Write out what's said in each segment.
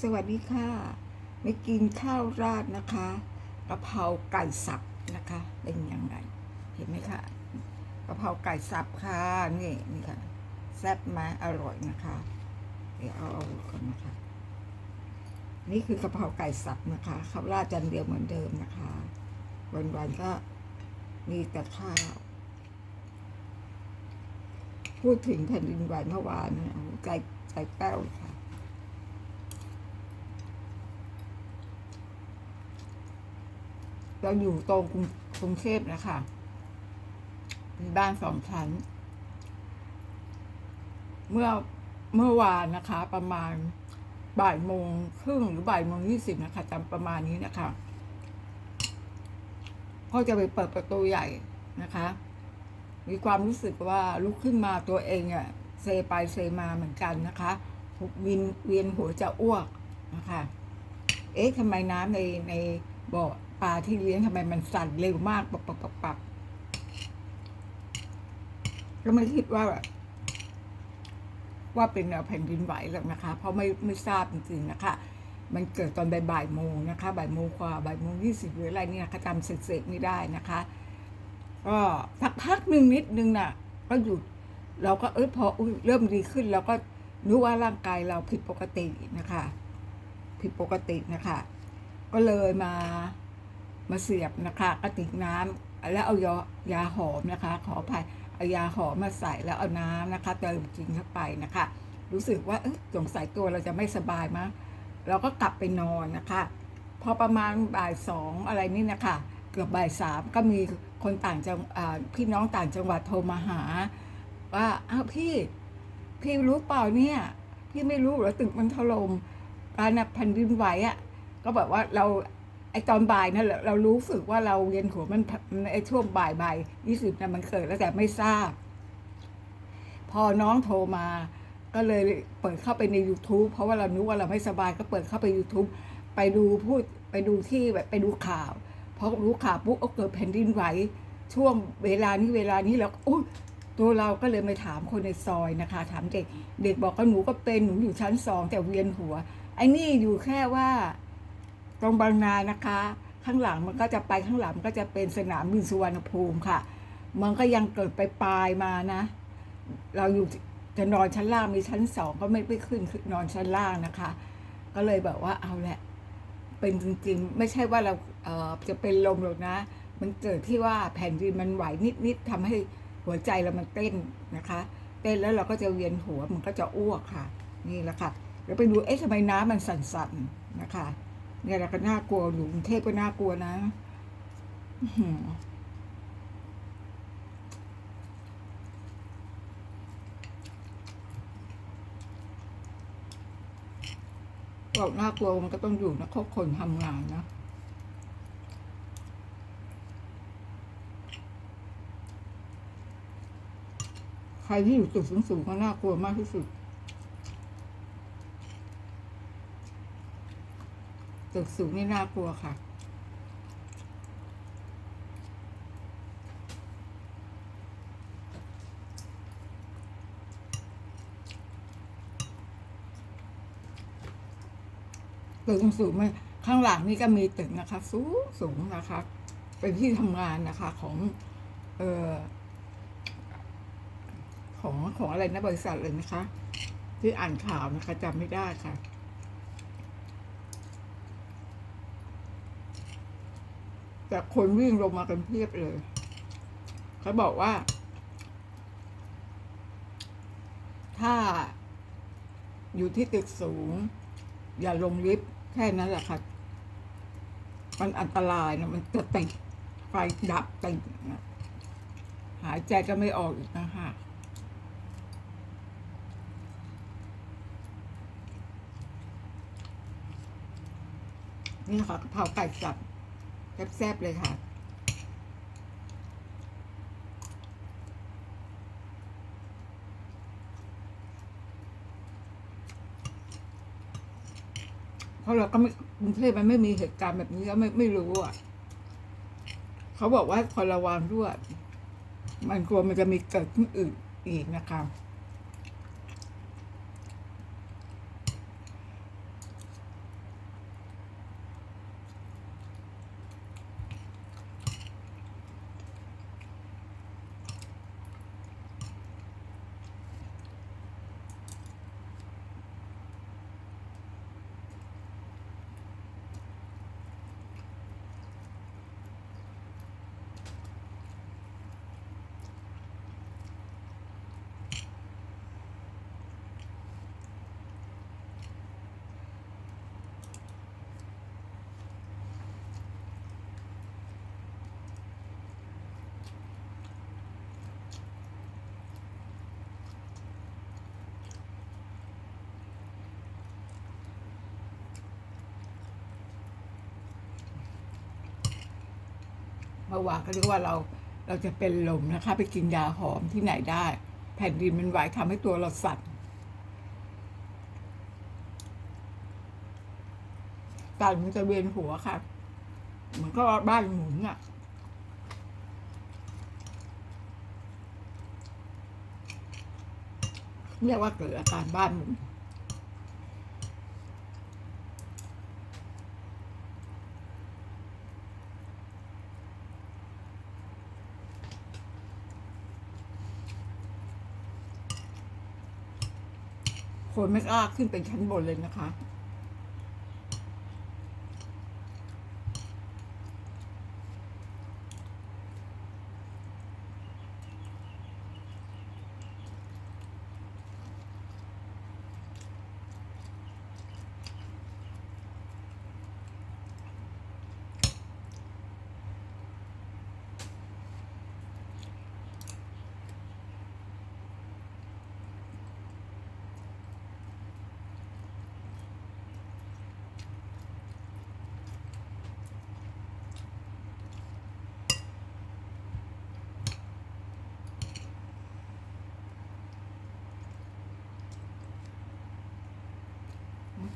สวัสดีค่ะไม่กินข้าวราดนะคะกะเพราไก่สับนะคะ เป็นยังไง เห็นไหมคะกะเพราไก่สับค่ะนี่นี่ค่ะแซ่บไหมอร่อยนะคะ เดี๋ยวเอาเอาก่อนนะคะ นี่คือกะเพราไก่สับนะคะข้าวราดจานเดียวเหมือนเดิมนะคะ วันๆก็มีแต่ข้าวพูดถึงแผ่นดินไหวเมื่อวานนะใจใจแป้วค่ะ เราอยู่ตรงกรุงกรุงเทพนะคะมีบ้านสองชั้น เมื่อเมื่อวานนะคะ ประมาณบ่ายโมงครึ่งหรือบ่ายโมงยี่สิบนะคะจำประมาณนี้นะคะก็จะไปเปิดประตูใหญ่นะคะ มีความรู้สึกว่าลุกขึ้นมาตัวเองอะเซไปเซมาเหมือนกันนะคะวินเวียนหัวจะอ้วกนะคะ เอ๊ะทำไมน้ำในในบ่อ ลาที่เลี้ยงทำไมมันสั่นเร็วมากปับปับปับปับก็ไม่คิดว่า ว่าเป็นแนวแผ่นดินไหวหรอกนะคะ เพราะไม่ไม่ทราบจริงๆนะคะ มันเกิดตอนบ่ายโมงนะคะบ่ายโมงกว่าบ่ายโมงยี่สิบหรืออะไรเนี่ยนะคะจำเสร็จๆไม่ได้นะคะ ก็สักพักหนึ่งนิดนึงน่ะ ก็หยุดเราก็เออพออเริ่มดีขึ้นเราก็รู้ว่าร่างกายเราผิดปกตินะคะ ผิดปกตินะคะ ก็เลยมา มาเสียบนะคะกระติกน้ำแล้วเอายายาหอมนะคะ ขออภัยเอายาหอมมาใส่แล้วเอาน้ำนะคะ เติมกินเข้าไปนะคะ รู้สึกว่าเออสงสัยตัวเราจะไม่สบายมั้งเราก็กลับไปนอนนะคะ พอประมาณบ่ายสองอะไรนี่นะคะเกือบบ่ายสามก็มีคนต่างจังพี่น้องต่างจังหวัดโทรมาหา ว่าอ้าวพี่ พี่รู้เปล่าเนี่ย พี่ไม่รู้หรอตึกมันถล่มการน่ะแผ่นดินไหวอะ่ะก็แบบว่าเรา ไอตอนบ่ายนั่นแหละเรารู้สึกว่าเราเวียนหัวมันไอช่วงบ่ายบ่ายยี่สิบนะมันเกิดแล้วแต่ไม่ทราบ พอน้องโทรมา ก็เลยเปิดเข้าไปใน YouTube เพราะว่าเรานึกว่าเราไม่สบายก็เปิดเข้าไป YouTube ไปดูพูดไปดูที่แบบไปดูข่าวพอรู้ข่าวปุ๊บเอาเกิดแผ่นดินไหวช่วงเวลานี้เวลานี้แล้วอุ้ยตัวเราก็เลยไปถามคนในซอยนะคะ ถามเด็ก เด็กบอกว่าหนูก็เป็นหนูอยู่ชั้นสองแต่เวียนหัวไอ้นี่อยู่แค่ว่า ตรงบางนานะคะ ข้างหลังมันก็จะไปข้างหลังมันก็จะเป็นสนามบินสุวรรณภูมิค่ะ มันก็ยังเกิดไปปลายมานะ เราอยู่จะนอนชั้นล่างมีชั้นสองก็ไม่ไปขึ้นนอนชั้นล่างนะคะ ก็เลยแบบว่าเอาแหละ เป็นจริงๆ ไม่ใช่ว่าเราเออจะเป็นลมหรอกนะ มันเกิดที่ว่าแผ่นดินมันไหวนิดๆทำให้หัวใจเรามันเต้นนะคะ เต้นแล้วเราก็จะเวียนหัวมันก็จะอ้วกค่ะ นี่แหละค่ะแล้วไปดูเอ๊ะทำไมน้ำมันสั่นๆนะคะ เนี่ยแหละก็น่ากลัวอยู่กรุงเทพก็น่ากลัวนะบอกน่ากลัวมันก็ต้องอยู่นะครบคนทำงานนะใครที่อยู่ตึกสูงๆก็น่ากลัวมากที่สุด ตึกสูงนี่น่ากลัวค่ะ ตึกสูงไหมข้างหลังนี่ก็มีตึกนะคะ สูงสูงนะคะ เป็นที่ทำงานนะคะของเอ่อของของอะไรนะบริษัทเลยนะคะ ที่อ่านข่าวนะคะจำไม่ได้ค่ะ แต่คนวิ่งลงมากันเพียบเลย เขาบอกว่า ถ้าอยู่ที่ตึกสูง อย่าลงลิฟต์แค่นั้นแหละค่ะ มันอันตรายนะมันจะติดไฟดับติดนะหายใจก็ไม่ออกอีกนะคะนี่ค่ะกะเพราไก่สับ แซ่บๆเลยค่ะ เพราะเราก็ไม่กรุงเทพมันไม่มีเหตุการณ์แบบนี้แล้วไม่ไม่รู้อะเขาบอกว่าคอยระวังด้วยมันกลัวมันจะมีเกิดขึ้นอื่นอีกนะคะาะว่าเขาเรียกว่าเราเราจะเป็นลมนะคะ ไปกินยาหอมที่ไหนได้ แผ่นดินมันไหวทำให้ตัวเราสั่นตันมันจะเวียนหัวค่ะ เหมือนก็บ้านหมุนอะเรียกว่าเกิดอาการบ้านหมุน คนไม่กล้าขึ้นไปชั้นบนเลยนะคะ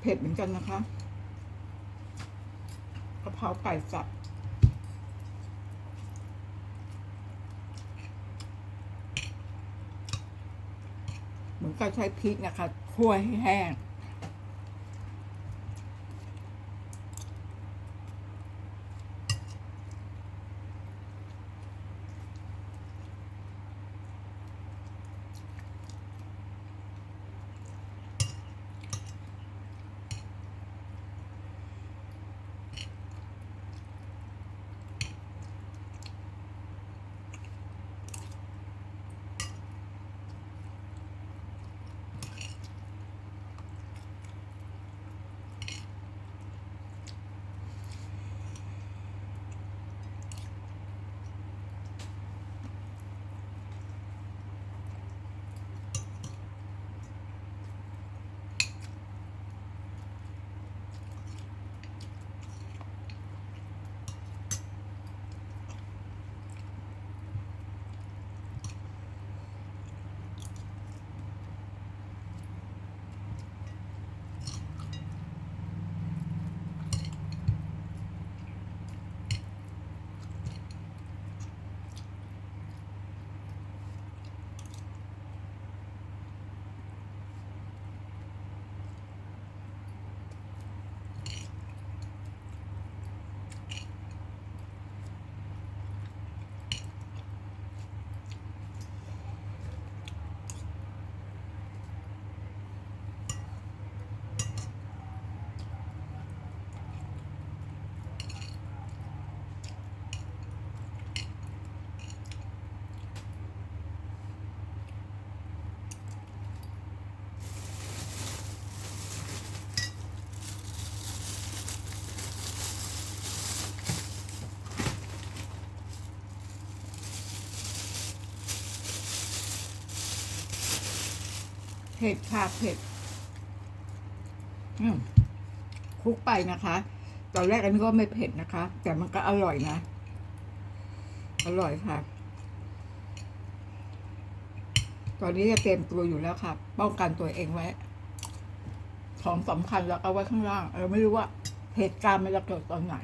เผ็ดเหมือนกันนะคะกะเพราไก่สับเหมือนก็ใช้พริกนะคะคั่วให้แห้ง เผ็ดค่ะเผ็ดอืมคลุกไปนะคะ ตอนแรกอันนี้ก็ไม่เผ็ดนะคะ แต่มันก็อร่อยนะ อร่อยค่ะ ตอนนี้จะเตรียมตัวอยู่แล้วค่ะ ป้องกันตัวเองไว้ ของสำคัญแล้วเอาไว้ข้างล่าง เราไม่รู้ว่าเหตุการณ์มันจะเกิดตอนไหน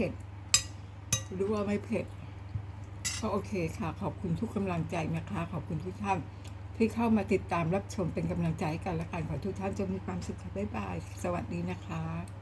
ผ็ด หรือว่าไม่เผ็ด ก็โอเคค่ะ ขอบคุณทุกกำลังใจนะคะ ขอบคุณทุกท่านที่เข้ามาติดตามรับชมเป็นกำลังใจกันและกันขอทุกท่านจงมีความสุขค่ะบ๊ายบาย สวัสดีนะคะ